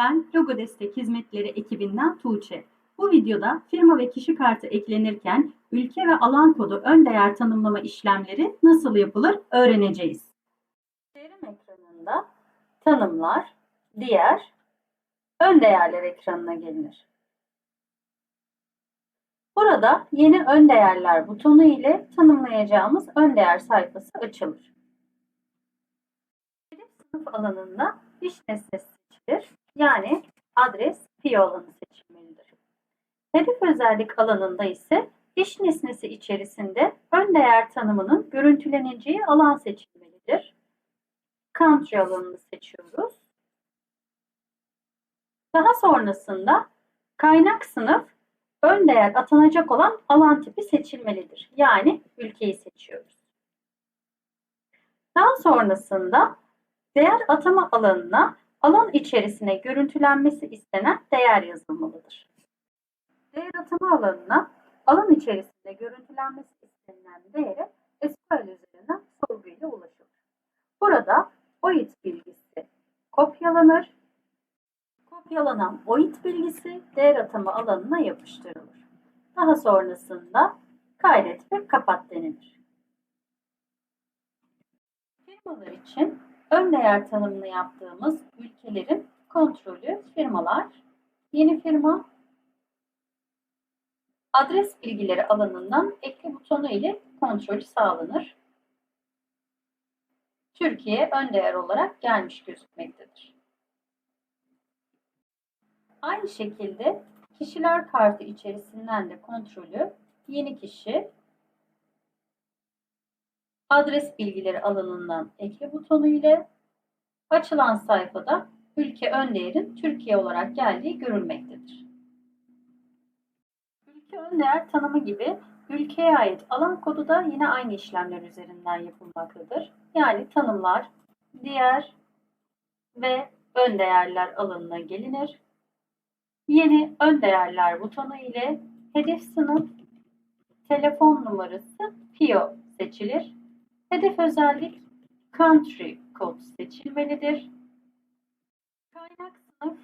Ben Logo Destek Hizmetleri ekibinden Tuğçe. Bu videoda firma ve kişi kartı eklenirken ülke ve alan kodu ön değer tanımlama işlemleri nasıl yapılır öğreneceğiz. Çevrim ekranında tanımlar, diğer, ön değerler ekranına gelinir. Burada yeni ön değerler butonu ile tanımlayacağımız ön değer sayfası açılır. Sınıf alanında iş nesnesi seçilir. Yani adres PIO alanı seçilmelidir. Hedef özellik alanında ise iş nesnesi içerisinde ön değer tanımının görüntüleneceği alan seçilmelidir. Country alanını seçiyoruz. Daha sonrasında kaynak sınıf ön değer atanacak olan alan tipi seçilmelidir. Yani ülkeyi seçiyoruz. Daha sonrasında değer atama alanına alan içerisine görüntülenmesi istenen değer yazılmalıdır. Değer atama alanına alan içerisinde görüntülenmesi istenilen değere SQL üzerinden sorgu ile ulaşılır. Burada OIT bilgisi kopyalanır. Kopyalanan OIT bilgisi değer atama alanına yapıştırılır. Daha sonrasında kaydet ve kapat denilir. Firmalar için ön değer tanımını yaptığımız ülkelerin kontrolü firmalar, yeni firma, adres bilgileri alanından ekle butonu ile kontrolü sağlanır. Türkiye ön değer olarak gelmiş gözükmektedir. Aynı şekilde kişiler kartı içerisinden de kontrolü yeni kişi, adres bilgileri alanından ekle butonu ile açılan sayfada ülke ön değerin Türkiye olarak geldiği görülmektedir. Ülke ön değer tanımı gibi ülkeye ait alan kodu da yine aynı işlemler üzerinden yapılmaktadır. Yani tanımlar, diğer ve ön değerler alanına gelinir. Yeni ön değerler butonu ile hedef sınıf, telefon numarası PIO seçilir. Hedef özellik country code seçilmelidir. Kaynak sınıf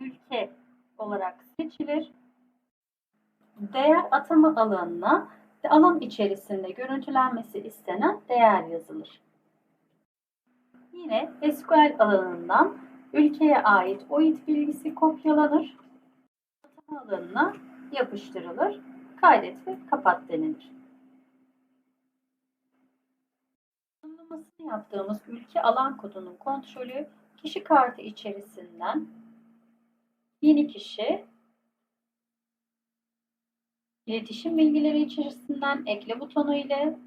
ülke olarak seçilir. Değer atama alanına alan içerisinde görüntülenmesi istenen değer yazılır. Yine SQL alanından ülkeye ait OIT bilgisi kopyalanır. Atama alanına yapıştırılır. Kaydet ve kapat denilir. Yaptığımız ülke alan kodunun kontrolü kişi kartı içerisinden yeni kişi iletişim bilgileri içerisinden ekle butonu ile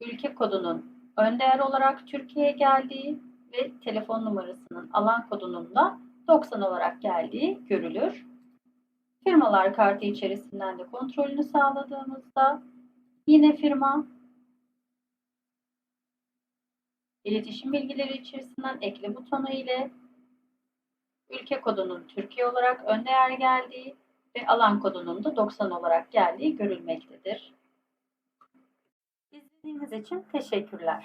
ülke kodunun ön değer olarak Türkiye'ye geldiği ve telefon numarasının alan kodunun da 90 olarak geldiği görülür. Firmalar kartı içerisinden de kontrolünü sağladığımızda yine firma iletişim bilgileri içerisinden ekle butonu ile ülke kodunun Türkiye olarak ön değer geldiği ve alan kodunun da 90 olarak geldiği görülmektedir. İzlediğiniz için teşekkürler.